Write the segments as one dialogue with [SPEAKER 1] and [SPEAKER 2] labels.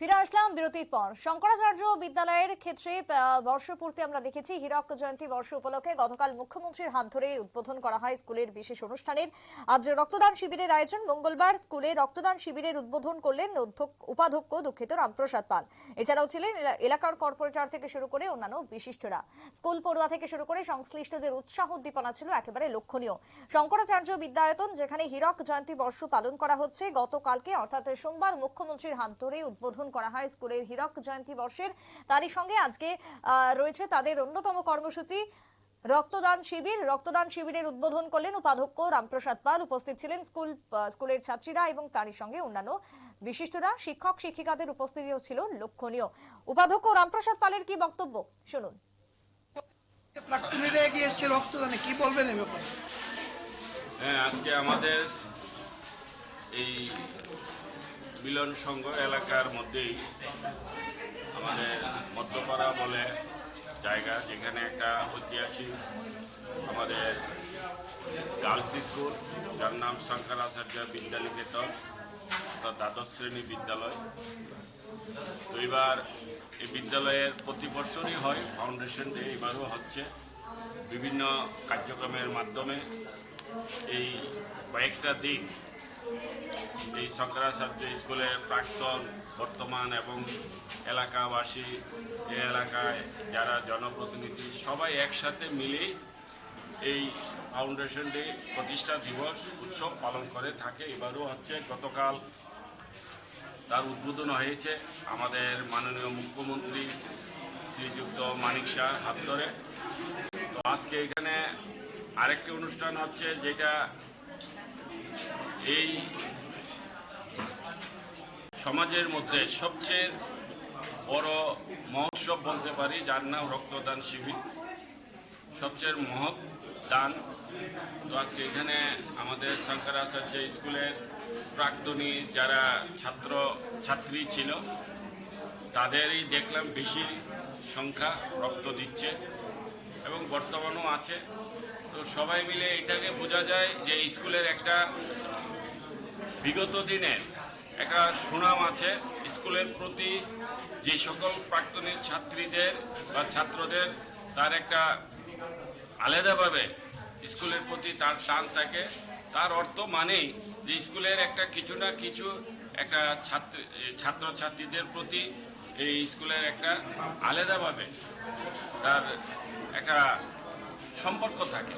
[SPEAKER 1] ফিরে আসলাম বিরতির পর। শঙ্করাচার্য বিদ্যালয়ের ক্ষেত্রে বর্ষপূর্তি আমরা দেখেছি। হীরক জয়ন্তী বর্ষ উপলক্ষে গতকাল মুখ্যমন্ত্রীর হাত ধরে উদ্বোধন করা হয় স্কুলের বিশেষ অনুষ্ঠানের। আজ রক্তদান শিবিরের আয়োজন। মঙ্গলবার স্কুলে রক্তদান শিবিরের উদ্বোধন করলেন উপাধ্যক্ষ দুঃখিত রামপ্রসাদ পাল। এছাড়াও ছিলেন এলাকার কর্পোরেটর থেকে শুরু করে অন্যান্য বিশিষ্টরা। স্কুল পড়ুয়া থেকে শুরু করে সংশ্লিষ্টদের উৎসাহ উদ্দীপনা ছিল একেবারে লক্ষণীয়। শঙ্করাচার্য বিদ্যায়তন, যেখানে হীরক জয়ন্তী বর্ষ পালন করা হচ্ছে, গতকালকে অর্থাৎ সোমবার মুখ্যমন্ত্রীর হাত ধরে উদ্বোধন করা হয় স্কুলের হীরক জয়ন্তী বর্ষের। তারই সঙ্গে আজকে আহ, রয়েছে তাদের অন্যতম কর্মসূচি রক্তদান শিবির। রক্তদান শিবিরের উদ্বোধন করলেন উপাধ্যক্ষ রামপ্রসাদ পাল। উপস্থিত ছিলেন স্কুল স্কুলের ছাত্রীরা এবং তারই সঙ্গে অন্যান্য বিশিষ্টরা। শিক্ষক শিক্ষিকাদের উপস্থিতিও ছিল লক্ষণীয়। উপাধ্যক্ষ রামপ্রসাদ পালের কি বক্তব্য? শুনুন।
[SPEAKER 2] প্রাক্তনীরা এগিয়ে এসছে রক্তদানে। কি বলবেন এই ব্যাপারে?
[SPEAKER 3] হ্যাঁ আজকে আমাদের এই মিলন সংঘ এলাকার মধ্যেই আমাদের মধ্যপাড়া বলে জায়গা, যেখানে একটা ঐতিহাসিক আমাদের গার্লস স্কুল, যার নাম শঙ্করাচার্য বিদ্যানিকেতন, অর্থাৎ দ্বাদশ শ্রেণি বিদ্যালয়। তো এবার এই বিদ্যালয়ের প্রতি বছরই হয় ফাউন্ডেশন ডে এবারও হচ্ছে। বিভিন্ন কার্যক্রমের মাধ্যমে এই কয়েকটা দিন এই শঙ্করাচার্য স্কুলের প্রাক্তন বর্তমান এবং এলাকাবাসী এই এলাকায় যারা জনপ্রতিনিধি, সবাই একসাথে মিলে এই ফাউন্ডেশন ডে প্রতিষ্ঠা দিবস উৎসব পালন করে থাকে। এবারও হচ্ছে গতকাল তার উদ্বোধন হয়েছে আমাদের মাননীয় মুখ্যমন্ত্রী শ্রীযুক্ত মানিক শাহ হাত ধরে। তো আজকে এখানে আরেকটি অনুষ্ঠান হচ্ছে যেটা এই সমাজের মধ্যে সবচেয়ে বড় মহোৎসব বলতে পারি, যার নাম রক্তদান শিবির। সবচেয়ে মহৎ দান। তো আজকে এখানে আমাদের শঙ্করাচার্য স্কুলের প্রাক্তনী যারা ছাত্র, ছাত্রী ছিল, তাদেরই দেখলাম বেশি সংখ্যা রক্ত দিচ্ছে এবং বর্তমানও আছে। তো সবাই মিলে এটাকে বোঝা যায় যে স্কুলের একটা বিগত দিনের একটা সুনাম আছে স্কুলের প্রতি। যে সকল প্রাক্তনী ছাত্রীদের বা ছাত্রদের তার একটা আলাদাভাবে স্কুলের প্রতি তার টান থাকে। তার অর্থ মানেই যে স্কুলের একটা কিছু না কিছু একটা ছাত্র, ছাত্রছাত্রীদের প্রতি এই স্কুলের একটা আলাদাভাবে তার একটা সম্পর্ক থাকে।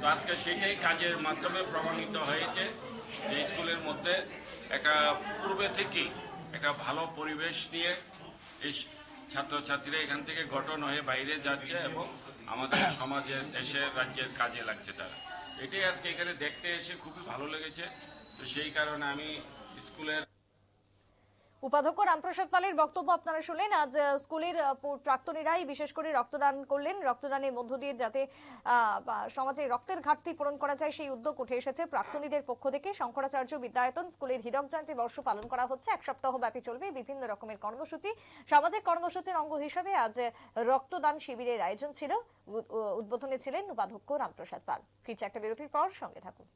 [SPEAKER 3] তো আজকে সেটাই কাজের মাধ্যমে প্রমাণিত হয়েছে যে স্কুলের মধ্যে একটা পূর্বে থেকেই একটা ভালো পরিবেশ নিয়ে এই ছাত্রছাত্রীরা এখান থেকে গঠন হয়ে বাইরে যাচ্ছে এবং আমাদের সমাজের দেশের, রাজ্যের কাজে লাগছে তারা। এটাই আজকে এখানে দেখতে এসে খুবই ভালো লেগেছে। তো সেই কারণে আমি স্কুলের
[SPEAKER 1] উপাধ্যক্ষ রামপ্রসাদ পালের বক্তব্য আপনারা শুনলেন। আজ স্কুলের প্রাক্তনীরাই বিশেষ করে রক্তদান করলেন। রক্তদানের মধ্য দিয়ে যাতে সমাজে রক্তের ঘাটতি পূরণ করা যায়, সেই উদ্যোগ উঠে এসেছে প্রাক্তনীদের পক্ষ থেকে। শঙ্করাচার্য বিদ্যায়তন স্কুলের হীরক জয়ন্তী বর্ষ পালন করা হচ্ছে। এক সপ্তাহ ব্যাপী চলবে বিভিন্ন রকমের কর্মসূচি। সামাজিক কর্মসূচির অঙ্গ হিসেবে আজ রক্তদান শিবিরের আয়োজন ছিল। উদ্বোধনে ছিলেন উপাধ্যক্ষ রামপ্রসাদ পাল। ফিরছে একটা বিরতির পর, সঙ্গে থাকুন।